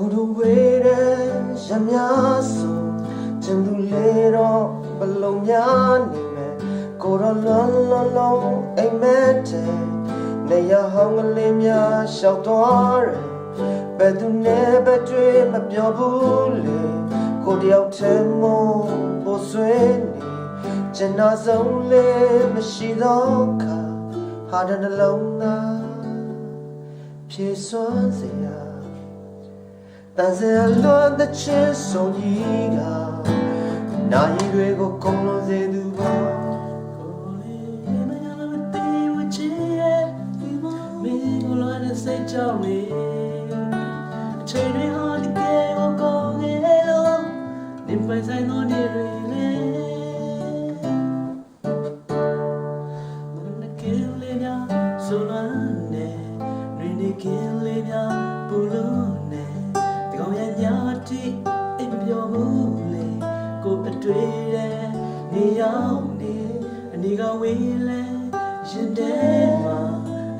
ကိုတို့ဝေးတဲ့ရမများဆိုကျန်သူလေတော့ဘလုံးများနေမယ်ကိုတော့လွန်လွန်လုံးအိမ်မက်တဲ့နေရဟောင်းကလေးများရှောက်သွားတယ်ဘယ်သူနဲ့ပဲတွေ့မပြောဘူးလေကိုတယောက်တည်းမပေါ်ဆွေးနေကျန်နာဆုံးလေးမရှိတော့ခါဟာတဲ့နှလုံးသားဖြည့်စွမ်းစရာ တန်စင်လွန်တဲ့ချစ်ဆုံးကြီးကနိုင်တွေကိုကုန်လုံးစေသူပါကိုလေးမညာမသိဝချင်ရဲ့မင်းကိုလာတဲ့စိတ်ကြောင့်လေအချိန်တွေဟာဒီကဲကိုကောင်းငယ်လို့နေပိုင်ဆိုင်တော့နေတွေလေမနကင်းလေးများဆိုလန်းနေရင်းနေက ကိုအတွေ့တဲ့နေရောက်နေအနေကဝေးလဲရင်ထဲမှာ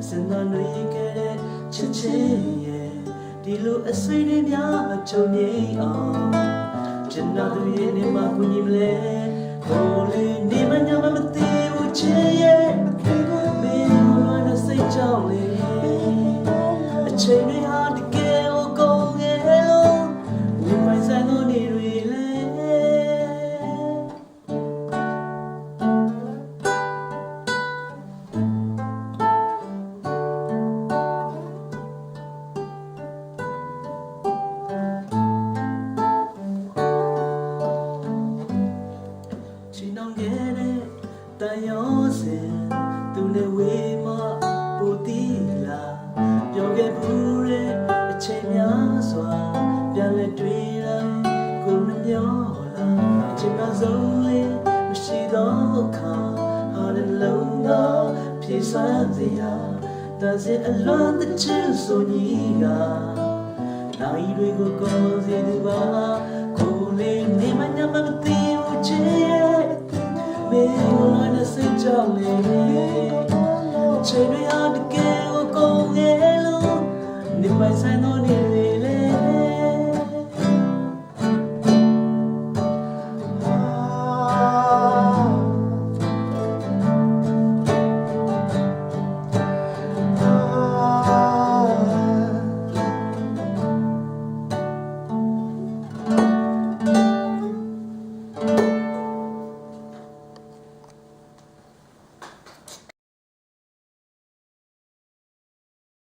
အစင်သာတွေခဲ့တဲ့ချစ်ချင်းရဲ့ဒီလိုအဆွေတွေများမချုံငိမ့်အောင်ကျန်တော်သူရဲ့နေမှာကိုကြီးမလဲကိုလေးနေမညာမမသိဘူးချစ်ရဲ့မင်းတို့ရဲ့စိတ်ကြောင့်လေအချိန်တွေ ချီနှောင်ခဲ့တဲ့တန်ရောစင်သူနဲ့ဝေးမပူတီလာပြောခဲ့ဘူးတဲ့အချိန်များစွာပြန်လဲတွေ့လိုက်ကိုမမျောလာအချိန်ကဆုံးလေးမရှိတော့ခါဟာတဲ့လုံးတော့ပြေးစမ်းစရာတန်စင်အလွန်တဲ့ချစ်ဆိုကြီးကနိုင်တွေကိုကောင်းစေသူပါကိုလေးနေမညမမသိဘူးချစ်ရဲ့ မင်းကိုလာတဲ့စိတ်ကြောင့်လေချေရရတကယ်ကိုကုန်ငယ်လို့နေပိုင်ဆိုင်တော့